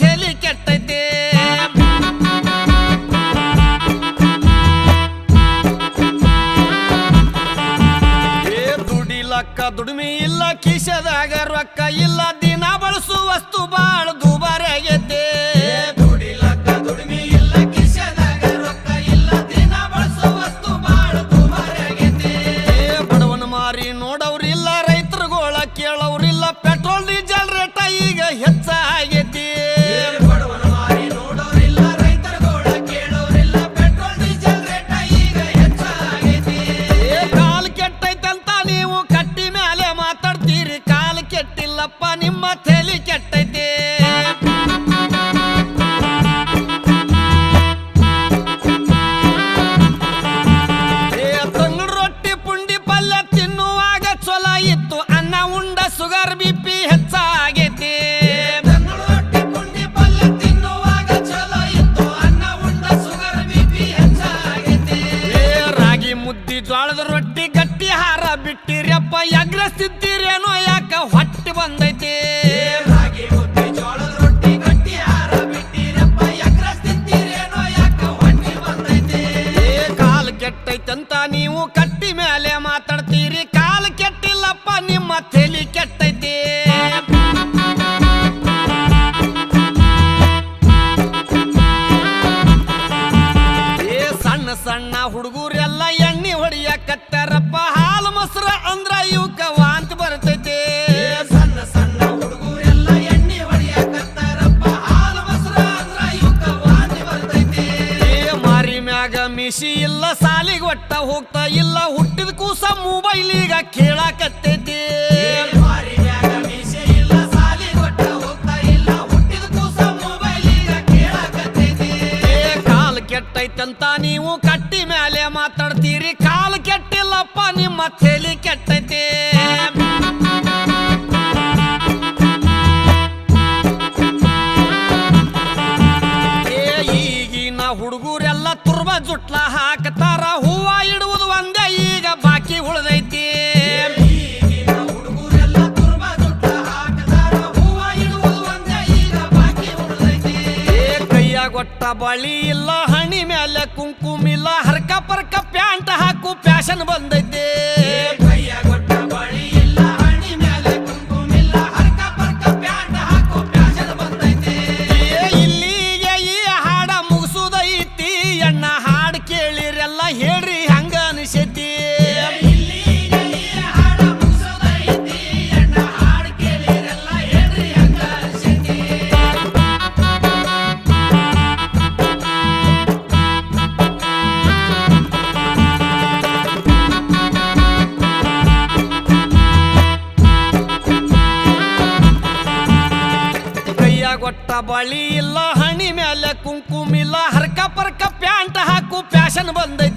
ತಲಿ ಕೆಟ್ಟೈತೆ. ದುಡಿಲಕ್ಕ ದುಡಿಮಿ ಇಲ್ಲ ಕಿಶದಾಗ ರೊಕ್ಕ ಇಲ್ಲ ದಿನ ಬಳಸುವ ವಸ್ತು ಬಾಳ ದುಬಾರಿ ಇತ್ತು, ಅನ್ನ ಉಂಡ ಸುಗರ್ ಬಿ ಪಿ ಹೆಚ್ಚಾಗೈತಿ. ರಾಗಿ ಮುದ್ದಿ ಜೋಳದ ರೊಟ್ಟಿ ಗಟ್ಟಿ ಹಾರ ಬಿಟ್ಟಿರಪ್ಪ ಎಗ್ರಸ್ತಿದ್ದೀರೇನೋ ಯಾಕ ಹೊಟ್ಟೆ ಬಂದೈತಿ? ಕೆಟ್ಟೈತಂತ ನೀವು ಕಟ್ಟಿ ಮೇಲೆ ಮಿಶಿ ಇಲ್ಲ ಸಾಲಿಗೆ ಒಟ್ಟ ಹೋಗ್ತಾ ಇಲ್ಲ. ಹುಟ್ಟಿದ ಕೂಸ ಮೊಬೈಲ್ ಈಗ ಕೇಳಾಕತ್ತೈತಿ. ಕಾಲು ಕೆಟ್ಟೈತಂತ ನೀವು ಕಟ್ಟಿ ಮ್ಯಾಲೆ ಮಾತಾಡ್ತೀರಿ. ಕಾಲು ಕೆಟ್ಟಿಲ್ಲಪ್ಪ ನಿಮ್ಮ ತಲೆ ಜುಟ್ಲ ಹಾಕತಾರ ಹೂವ ಇಡುವುದು ಒಂದೇ, ಈಗ ಬಾಕಿ ಉಳಿದೈತಿ. ಕೊಟ್ಟ ಬಳಿ ಇಲ್ಲ, ಹಣಿ ಮೇಲೆ ಕುಂಕುಮಿಲ್ಲ, ಹರ್ಕ ಪರ್ಕ ಪ್ಯಾಂಟ್ ಹಾಕು, ಫ್ಯಾಷನ್ ಬಂದೈತೆ. ಹೇಳ್ರಿ, ಹಂಗ ಅನಿಸೈತಿ. ಕೊಟ್ಟ ಬಳಿ ಇಲ್ಲ, ಹಣಿ ಮ್ಯಾಲೆ ಕುಂಕುಮಿಲ್ಲ, ಹರ್ಕ ಪರ್ಕ ಪ್ಯಾಂಟ್ ಹಾಕು, ಫ್ಯಾಷನ್ ಬಂದೈತಿ.